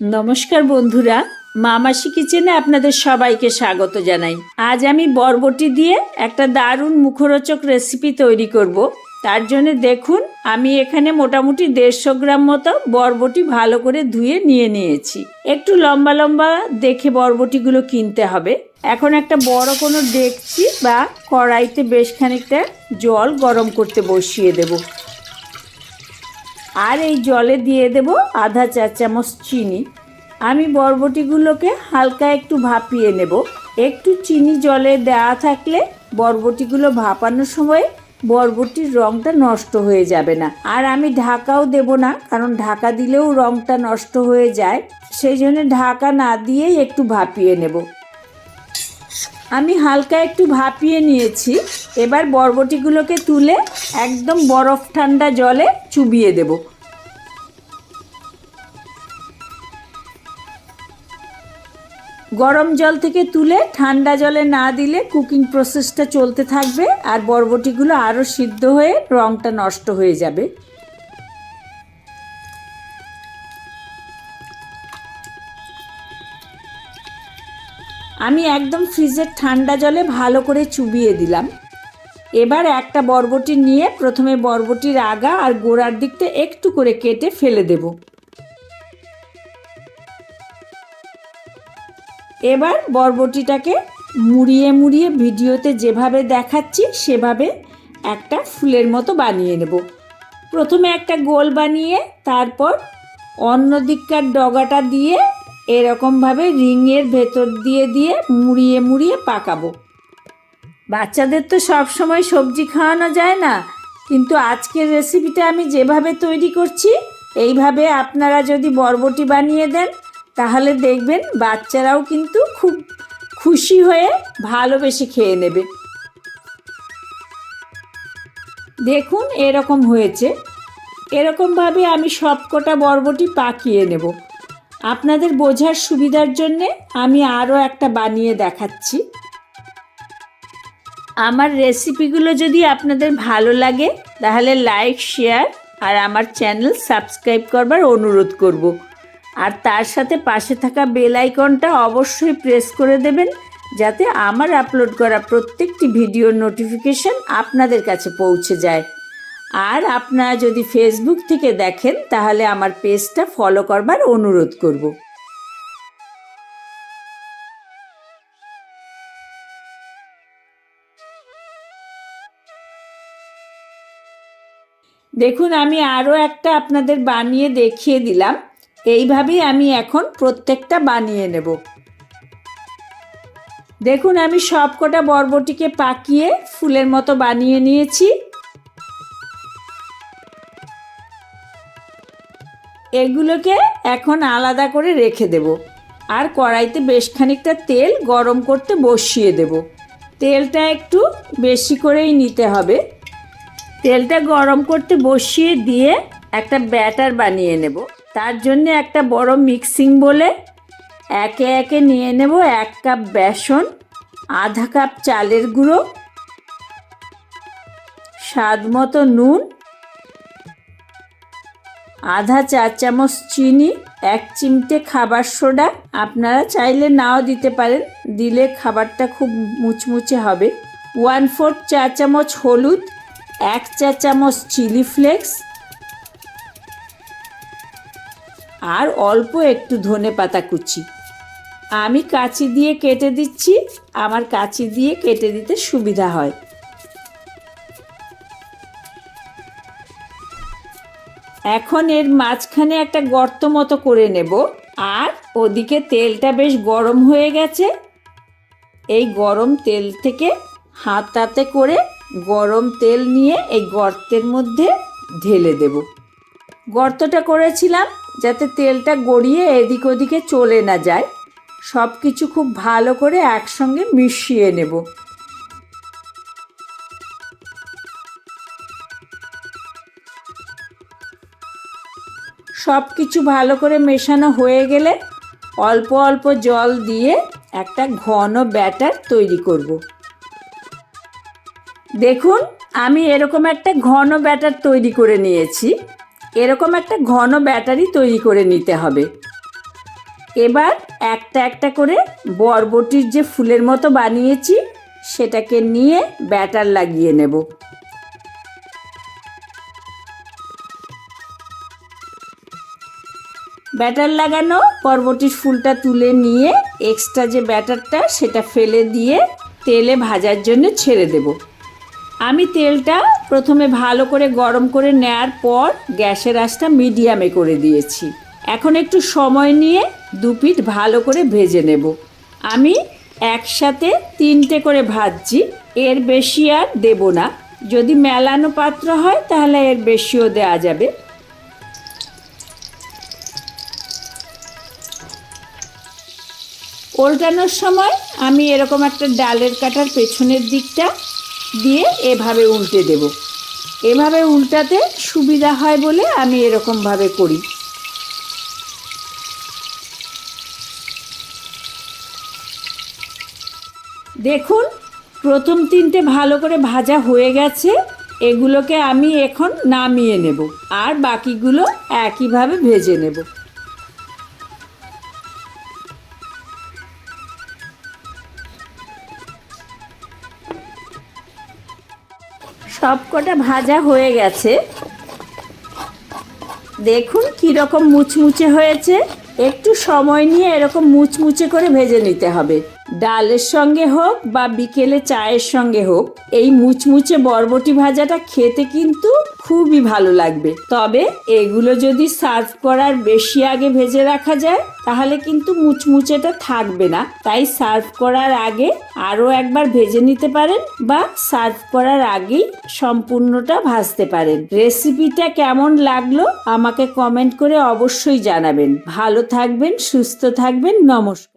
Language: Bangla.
নমস্কার বন্ধুরা মামাসি কিচেনে আপনাদের সবাইকে স্বাগত জানাই। আজ আমি বরবটি দিয়ে একটা দারুণ মুখরোচক রেসিপি তৈরি করব। তার জন্য দেখুন, আমি এখানে মোটামুটি দেড়শো গ্রাম মতো বরবটি ভালো করে ধুয়ে নিয়ে নিয়েছি। একটু লম্বা লম্বা দেখে বরবটিগুলো কিনতে হবে। এখন একটা বড় কোনো ডেকচি বা কড়াইতে বেশ খানিকটা জল গরম করতে বসিয়ে দেবো। আর এই জলে দিয়ে দেব আধা চা চামচ চিনি। আমি বরবটিগুলোকে হালকা একটু ভাপিয়ে নেব। একটু চিনি জলে দেওয়া থাকলে বরবটিগুলো ভাপানোর সময় বরবটির রঙটা নষ্ট হয়ে যাবে না। আর আমি ঢাকাও দেব না, কারণ ঢাকা দিলেও রঙটা নষ্ট হয়ে যায়। সেই জন্য ঢাকা না দিয়েই একটু ভাপিয়ে নেব। আমি হালকা একটু ভাপিয়ে নিয়েছি। এবার বরবটিগুলোকে তুলে একদম বরফ ঠান্ডা জলে চুবিয়ে দেব। গরম জল থেকে তুলে ঠান্ডা জলে না দিলে কুকিং প্রসেসটা চলতে থাকবে আর বরবটিগুলো আরও সিদ্ধ হয়ে রঙটা নষ্ট হয়ে যাবে। আমি একদম ফ্রিজের ঠান্ডা জলে ভালো করে চুবিয়ে দিলাম। এবার একটা বরবটি নিয়ে প্রথমে বরবটির আগা আর গোড়ার দিকটা একটু করে কেটে ফেলে দেব। এবার বরবটিটাকে মুড়িয়ে মুড়িয়ে ভিডিওতে যেভাবে দেখাচ্ছি, সেভাবে একটা ফুলের মতো বানিয়ে নেব। প্রথমে একটা গোল বানিয়ে, তারপর অন্য দিককার ডগাটা দিয়ে এরকমভাবে রিংয়ের ভেতর দিয়ে দিয়ে মুড়িয়ে মুড়িয়ে পাকাবো। বাচ্চাদের তো সব সময় সবজি খাওয়ানো যায় না, কিন্তু আজকের রেসিপিটা আমি যেভাবে তৈরি করছি, এইভাবে আপনারা যদি বরবটি বানিয়ে দেন, তাহলে দেখবেন বাচ্চারাও কিন্তু খুব খুশি হয়ে ভালোবেসে খেয়ে নেবে। দেখুন এরকম হয়েছে। এরকমভাবে আমি সবকটা বরবটি পাকিয়ে নেব। আপনাদের বোঝার সুবিধার জন্যে আমি আরও একটা বানিয়ে দেখাচ্ছি আমার রেসিপিগুলো যদি আপনাদের ভালো লাগে, তাহলে লাইক, শেয়ার আর আমার চ্যানেল সাবস্ক্রাইব করবার অনুরোধ করব। আর তার সাথে পাশে থাকা বেল আইকনটা অবশ্যই প্রেস করে দেবেন, যাতে আমার আপলোড করা প্রত্যেকটি ভিডিওর নোটিফিকেশন আপনাদের কাছে পৌঁছে যায় আর আপনারা যদি ফেসবুক থেকে দেখেন, তাহলে আমার পেজটা ফলো করবার অনুরোধ করব। দেখুন, আমি আরও একটা আপনাদের বানিয়ে দেখিয়ে দিলাম। এইভাবেই আমি এখন প্রত্যেকটা বানিয়ে নেব। দেখুন, আমি সবকটা বরবটিকে পাকিয়ে ফুলের মতো বানিয়ে নিয়েছি। এগুলোকে এখন আলাদা করে রেখে দেব। আর কড়াইতে বেশ খানিকটা তেল গরম করতে বসিয়ে দেব। তেলটা একটু বেশি করেই নিতে হবে। তেলটা গরম করতে বসিয়ে দিয়ে একটা ব্যাটার বানিয়ে নেব। তার জন্য একটা বড় মিক্সিং বলে একে একে নিয়ে নেব এক কাপ বেসন, আধা কাপ চালের গুঁড়ো, স্বাদ মতো নুন আধা চা চামচ চিনি, এক চিমটে খাবার সোডা। আপনারা চাইলে নাও দিতে পারেন, দিলে খাবারটা খুব মুচমুচে হবে। ওয়ান ফোর্থ চা চামচ হলুদ, এক চা চামচ চিলি ফ্লেক্স। আর অল্প একটু ধনে পাতা কুচি। আমি কাঁচি দিয়ে কেটে দিচ্ছি, আমার কাঁচি দিয়ে কেটে দিতে সুবিধা হয়। এখন এর মাঝখানে একটা গর্ত মতো করে নেব। আর ওদিকে তেলটা বেশ গরম হয়ে গেছে। এই গরম তেল থেকে হাতাতে করে গরম তেল নিয়ে এই গর্তের মধ্যে ঢেলে দেব। গর্তটা করেছিলাম যাতে তেলটা গড়িয়ে এদিক ওদিকে চলে না যায়। সব কিছু খুব ভালো করে একসঙ্গে মিশিয়ে নেব। সব কিছু ভালো করে মেশানো হয়ে গেলে অল্প অল্প জল দিয়ে একটা ঘন ব্যাটার তৈরি করব। দেখুন, আমি এরকম একটা ঘন ব্যাটার তৈরি করে নিয়েছি। এরকম একটা ঘন ব্যাটারি তৈরি করে নিতে হবে। এবার একটা একটা করে বরবটির যে ফুলের মতো বানিয়েছি, সেটাকে নিয়ে ব্যাটার লাগিয়ে নেব। ব্যাটার লাগানো বরবটির ফুলটা তুলে নিয়ে এক্সট্রা যে ব্যাটারটা সেটা ফেলে দিয়ে তেলে ভাজার জন্য ছেড়ে দেব। আমি তেলটা প্রথমে ভালো করে গরম করে নেয়ার পর গ্যাসের আঁচটা মিডিয়ামে করে দিয়েছি। এখন একটু সময় নিয়ে দু পিঠ ভালো করে ভেজে নেব। আমি একসাথে তিনটে করে ভাজছি, এর বেশি আর দেব না। যদি মেলানো পাত্র হয় তাহলে এর বেশিও দেওয়া যাবে। ওল্টানোর সময় আমি এরকম একটা ডালের কাটার পেছনের দিকটা দিয়ে এভাবে উল্টে দেব। এভাবে উল্টাতে সুবিধা হয় বলে আমি এরকমভাবে করি। দেখুন, প্রথম তিনটে ভালো করে ভাজা হয়ে গেছে। এগুলোকে আমি এখন নামিয়ে নেব। আর বাকিগুলো একইভাবে ভেজে নেব। সব কটা ভাজা হয়ে গেছে। দেখুন কীরকম মুচমুচে হয়েছে। একটু সময় নিয়ে এরকম মুচমুচে করে ভেজে নিতে হবে। ডালের সঙ্গে হোক বা বিকেলে চায়ের সঙ্গে হোক, এই মুচমুচে বরবটি ভাজাটা খেতে কিন্তু খুবই ভালো লাগবে। তবে এগুলো যদি সার্ভ করার বেশি আগে ভেজে রাখা যায়, তাহলে কিন্তু মুচমুচেটা থাকবে না। তাই সার্ভ করার আগে আরও একবার ভেজে নিতে পারেন বা সার্ভ করার আগেই সম্পূর্ণটা ভাজতে পারেন। রেসিপিটা কেমন লাগল আমাকে কমেন্ট করে অবশ্যই জানাবেন। ভালো থাকবেন, সুস্থ থাকবেন, নমস্কার।